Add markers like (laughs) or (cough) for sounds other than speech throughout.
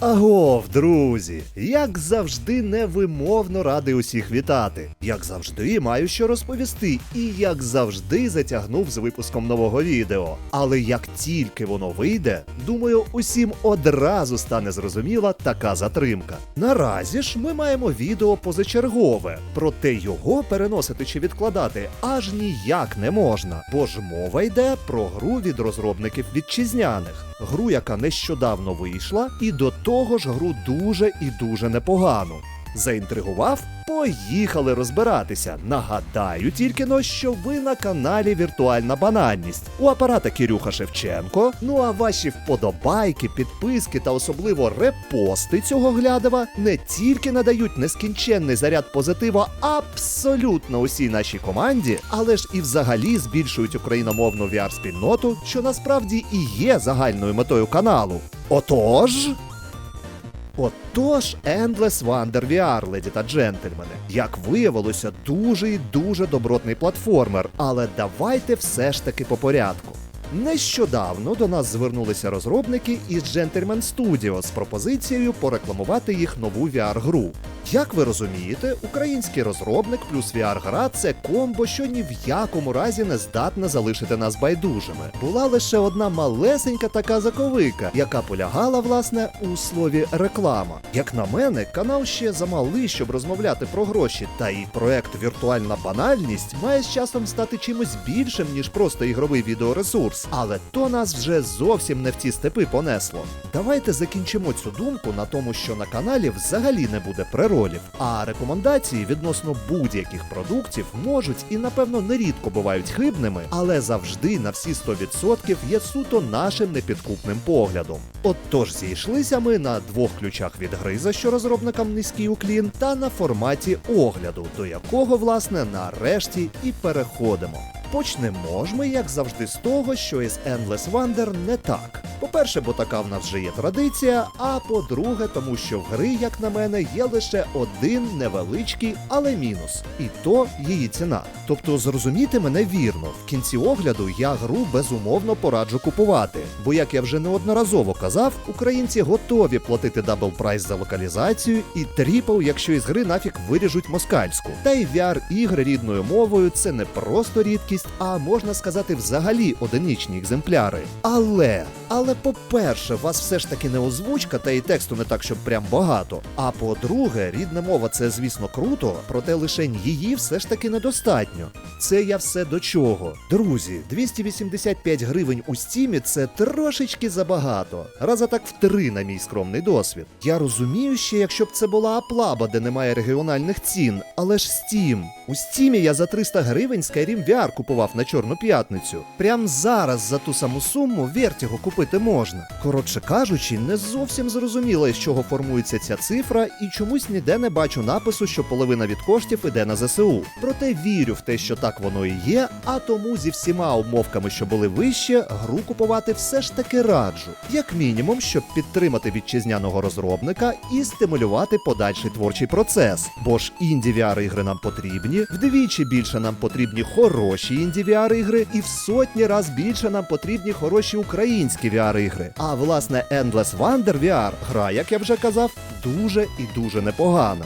Агов, друзі! Як завжди, невимовно радий усіх вітати. Як завжди, маю що розповісти, і як завжди затягнув з випуском нового відео. Але як тільки воно вийде, думаю, усім одразу стане зрозуміла така затримка. Наразі ж ми маємо відео позачергове, проте його переносити чи відкладати аж ніяк не можна, бо ж мова йде про гру від розробників вітчизняних. Гру, яка нещодавно вийшла, і до того ж гру дуже і дуже непогану. Заінтригував? Поїхали розбиратися. Нагадаю тільки но, що ви на каналі Віртуальна банальність. У апарата Кирюха Шевченко. Ну а ваші вподобайки, підписки та особливо репости цього глядова не тільки надають нескінченний заряд позитива абсолютно усій нашій команді, але ж і взагалі збільшують україномовну VR-спільноту, що насправді і є загальною метою каналу. Отож. Отож, Endless Wonder VR, леді та джентльмени. Як виявилося, дуже і дуже добротний платформер, але давайте все ж таки по порядку. Нещодавно до нас звернулися розробники із Gentleman Studio з пропозицією порекламувати їх нову VR-гру. Як ви розумієте, український розробник плюс VR-гра це комбо, що ні в якому разі не здатне залишити нас байдужими. Була лише одна малесенька така заковика, яка полягала власне у слові реклама. Як на мене, канал ще замалий, щоб розмовляти про гроші, та і проект Віртуальна банальність має з часом стати чимось більшим, ніж просто ігровий відеоресурс. Але то нас вже зовсім не в ті степи понесло. Давайте закінчимо цю думку на тому, що на каналі взагалі не буде преролів, а рекомендації відносно будь-яких продуктів можуть і напевно нерідко бувають хибними, але завжди на всі 100% є суто нашим непідкупним поглядом. Отож, зійшлися ми на двох ключах від гри, за що розробникам низький уклін, та на форматі огляду, до якого, власне, нарешті і переходимо. Почнемо ж ми, як завжди, з того, що із Endless Wonder не так. По-перше, бо така в нас вже є традиція, а по-друге, тому що в гри, як на мене, є лише один невеличкий, але мінус, і то її ціна. Тобто, зрозумійте мене вірно, в кінці огляду я гру безумовно пораджу купувати. Бо, як я вже неодноразово казав, українці готові платити дабл прайс за локалізацію і тріпл, якщо із гри нафік виріжуть москальську. Та й VR-ігри рідною мовою це не просто рідкість, а можна сказати, взагалі одиничні екземпляри. Але, але по-перше, вас все ж таки не озвучка, та і тексту не так, щоб прям багато. А по-друге, рідна мова це, звісно, круто, проте лише її все ж таки недостатньо. Це я все до чого. Друзі, 285 гривень у стімі це трошечки забагато. Раза так в три на мій скромний досвід. Я розумію ще, якщо б це була Аплаба, де немає регіональних цін, але ж Steam. У стімі я за 300 гривень Skyrim VR купував на Чорну п'ятницю. Прям зараз за ту саму суму Vertigo купити можна. Коротше кажучи, не зовсім зрозуміло, з чого формується ця цифра, і чомусь ніде не бачу напису, що половина від коштів іде на ЗСУ. Проте вірю в те, що так воно і є, а тому зі всіма умовками, що були вище, гру купувати все ж таки раджу. Як мінімум, щоб підтримати вітчизняного розробника і стимулювати подальший творчий процес. Бо ж інді VR ігри нам потрібні, вдвічі більше нам потрібні хороші інді VR ігри, і в сотні раз більше нам потрібні хороші українські VR ігри. А власне Endless Wonder VR гра, як я вже казав, дуже і дуже непогана.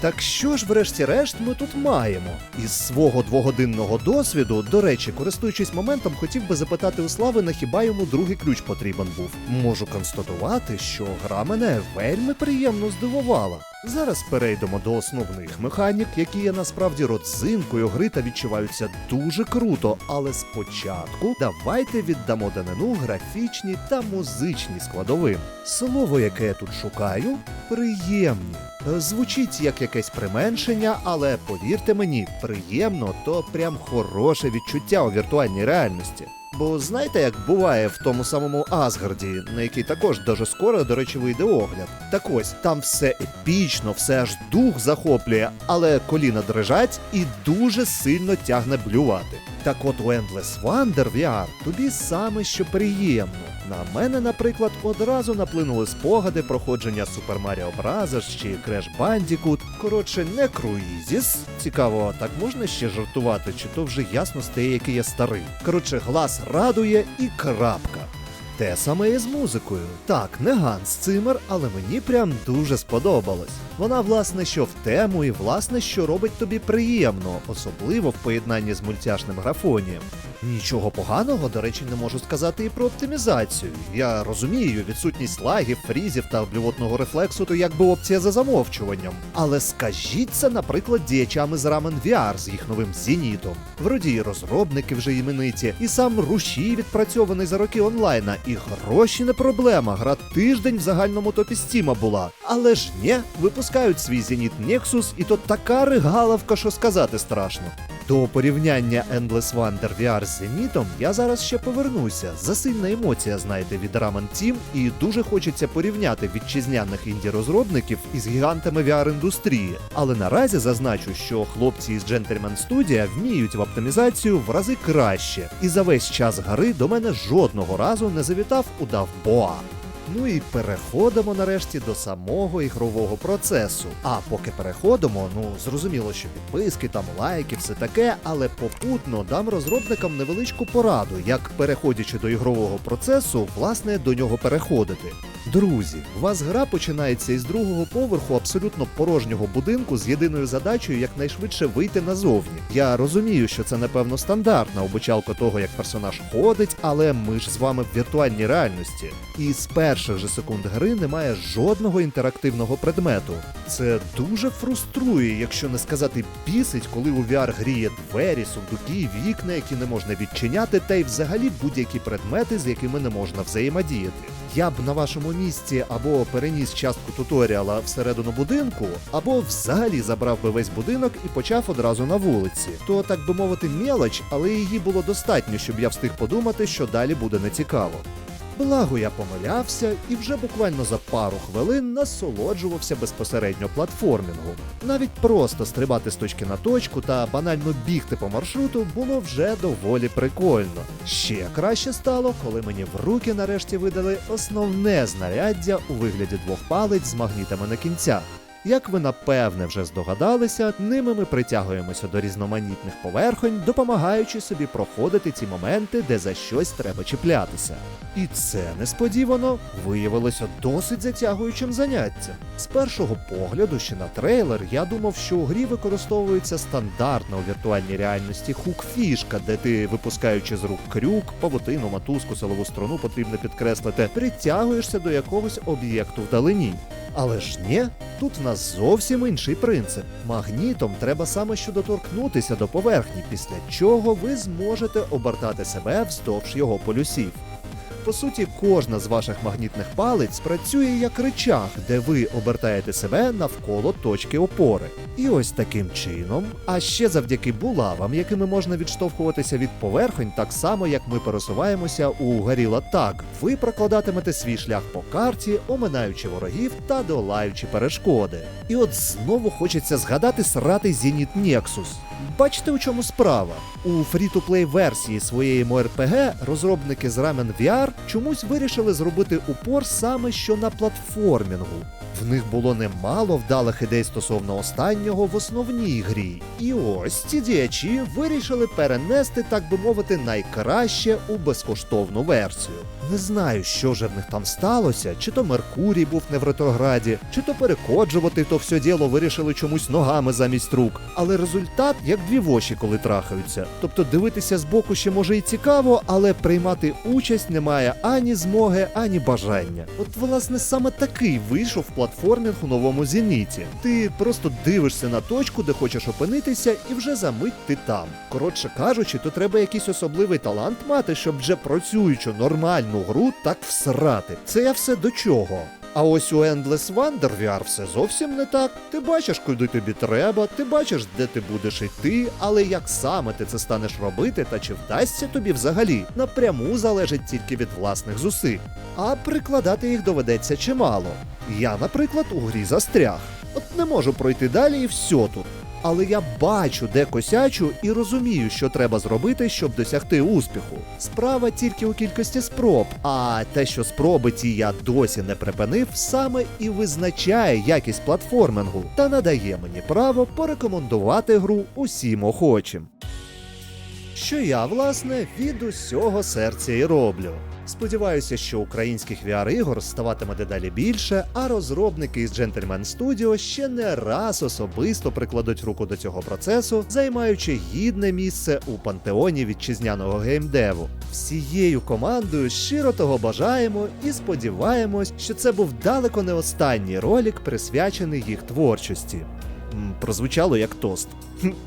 Так що ж, врешті-решт, ми тут маємо? Із свого двогодинного досвіду, до речі, користуючись моментом, хотів би запитати у Слави, на хіба йому другий ключ потрібен був. Можу констатувати, що гра мене вельми приємно здивувала. Зараз перейдемо до основних механік, які є насправді родзинкою гри та відчуваються дуже круто. Але спочатку давайте віддамо данину графічній та музичній складовим. Слово, яке я тут шукаю, приємні. Е, Звучить як якесь применшення, але повірте мені, приємно то прям хороше відчуття у віртуальній реальності. Бо знаєте, як буває в тому самому Асгарді, на який також дуже скоро, до речі, вийде огляд. Так ось там все епічно, все аж дух захоплює, але коліна дрижать і дуже сильно тягне блювати. Так от у Endless Wonder VR тобі саме що приємно. На мене, наприклад, одразу наплинули спогади проходження Super Mario Bros. чи Crash Bandicoot. Коротше, не Cruises. Цікаво, так можна ще жартувати, чи то вже ясно стає, який я старий. Коротше, глас радує і крапка. Те саме і з музикою. Так, не Ганс Цимер, але мені прям дуже сподобалось. Вона, власне, що в тему, і власне, що робить тобі приємно, особливо в поєднанні з мультяшним графонієм. Нічого поганого, до речі, не можу сказати і про оптимізацію. Я розумію, відсутність лагів, фрізів та блювотного рефлексу то якби опція за замовчуванням. Але скажіть це, наприклад, діячами з Ramen VR з їх новим зенітом. Вроді і розробники вже імениті, і сам рушій відпрацьований за роки онлайна, і гроші не проблема. Гра тиждень в загальному топі Стіма була. Але ж ні, випускають свій зеніт Nexus, і то така ригаловка, що сказати страшно. До порівняння Endless Wonder VR з Зенітом я зараз ще повернуся. Засильна емоція, знаєте, від Ramen Team, і дуже хочеться порівняти вітчизняних інді-розробників із гігантами VR-індустрії. Але наразі зазначу, що хлопці із Gentleman Studio вміють в оптимізацію в рази краще, і за весь час гри до мене жодного разу не завітав удав Боа. Ну і переходимо нарешті до самого ігрового процесу. А поки переходимо, ну зрозуміло, що підписки, там лайки, все таке, але попутно дам розробникам невеличку пораду, як переходячи до ігрового процесу, власне до нього переходити. Друзі, у вас гра починається із другого поверху абсолютно порожнього будинку з єдиною задачею якнайшвидше вийти назовні. Я розумію, що це напевно стандартна обучалка того, як персонаж ходить, але ми ж з вами в віртуальній реальності. І з перших же секунд гри немає жодного інтерактивного предмету. Це дуже фруструє, якщо не сказати бісить, коли у VR гріє двері, сундуки, вікна, які не можна відчиняти, та й взагалі будь-які предмети, з якими не можна взаємодіяти. Я б на вашому місці або переніс частку туторіала всередину будинку, або взагалі забрав би весь будинок і почав одразу на вулиці. То, так би мовити, мелоч, але її було достатньо, щоб я встиг подумати, що далі буде нецікаво. Благо я помилявся і вже буквально за пару хвилин насолоджувався безпосередньо платформінгу. Навіть просто стрибати з точки на точку та банально бігти по маршруту було вже доволі прикольно. Ще краще стало, коли мені в руки нарешті видали основне знаряддя у вигляді двох палиць з магнітами на кінцях. Як ви напевне вже здогадалися, ними ми притягуємося до різноманітних поверхонь, допомагаючи собі проходити ці моменти, де за щось треба чіплятися. І це несподівано виявилося досить затягуючим заняттям. З першого погляду, ще на трейлер, я думав, що у грі використовується стандартна у віртуальній реальності хук-фішка, де ти, випускаючи з рук крюк, павутину, мотузку, силову струну потрібно підкреслити, притягуєшся до якогось об'єкту вдалині. Але ж ні, тут нас зовсім інший принцип. Магнітом треба саме що доторкнутися до поверхні, після чого ви зможете обертати себе вздовж його полюсів. По суті, кожна з ваших магнітних палиць працює як речах, де ви обертаєте себе навколо точки опори. І ось таким чином, а ще завдяки булавам, якими можна відштовхуватися від поверхонь, так само як ми пересуваємося у Горіла Так, ви прокладатимете свій шлях по карті, оминаючи ворогів та долаючи перешкоди. І от знову хочеться згадати сратий Зеніт Nexus. Бачите, у чому справа? У фрі-то-плей версії своєї МРПГ розробники з Ramen VR чомусь вирішили зробити упор саме що на платформінгу. В них було немало вдалих ідей стосовно останнього в основній грі. І ось ці діячі вирішили перенести, так би мовити, найкраще у безкоштовну версію. Не знаю, що же в них там сталося, чи то Меркурій був не в ретрограді, чи то перекоджувати то все діло вирішили чомусь ногами замість рук. Але результат як дві воші, коли трахаються. Тобто дивитися збоку ще може і цікаво, але приймати участь немає ані змоги, ані бажання. От власне саме такий вийшов платформінг у новому зеніті. Ти просто дивишся на точку, де хочеш опинитися, і вже за мить ти там. Коротше кажучи, то треба якийсь особливий талант мати, щоб вже працюючу нормальну гру так всрати. Це я все до чого. А ось у Endless Wonder VR все зовсім не так. Ти бачиш, куди тобі треба, ти бачиш, де ти будеш йти, але як саме ти це станеш робити та чи вдасться тобі взагалі, напряму залежить тільки від власних зусиль. А прикладати їх доведеться чимало. Я, наприклад, у грі застряг. От не можу пройти далі і все тут. Але я бачу, де косячу, і розумію, що треба зробити, щоб досягти успіху. Справа тільки у кількості спроб, а те, що спроби ті я досі не припинив, саме і визначає якість платформингу та надає мені право порекомендувати гру усім охочим. Що я, власне, від усього серця і роблю. Сподіваюся, що українських VR-ігор ставатиме дедалі більше, а розробники із Gentleman Studio ще не раз особисто прикладуть руку до цього процесу, займаючи гідне місце у пантеоні вітчизняного геймдеву. Всією командою щиро того бажаємо і сподіваємось, що це був далеко не останній ролик, присвячений їх творчості. Прозвучало як тост.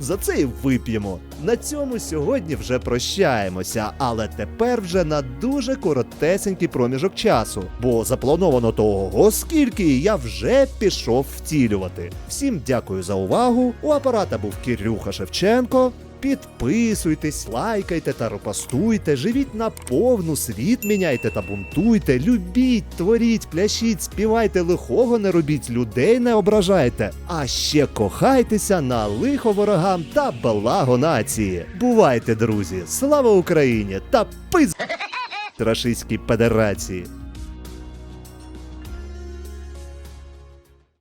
За це і вип'ємо. На цьому сьогодні вже прощаємося, але тепер вже на дуже коротесенький проміжок часу, бо заплановано того, скільки я вже пішов втілювати. Всім дякую за увагу. У апарата був Кирюха Шевченко. Підписуйтесь, лайкайте та репостуйте, живіть на повну світ, міняйте та бунтуйте, любіть, творіть, пляшіть, співайте лихого, не робіть, людей не ображайте. А ще кохайтеся на лихо ворогам та благо нації. Бувайте, друзі! Слава Україні та пиз (laughs) Рашистській Федерації!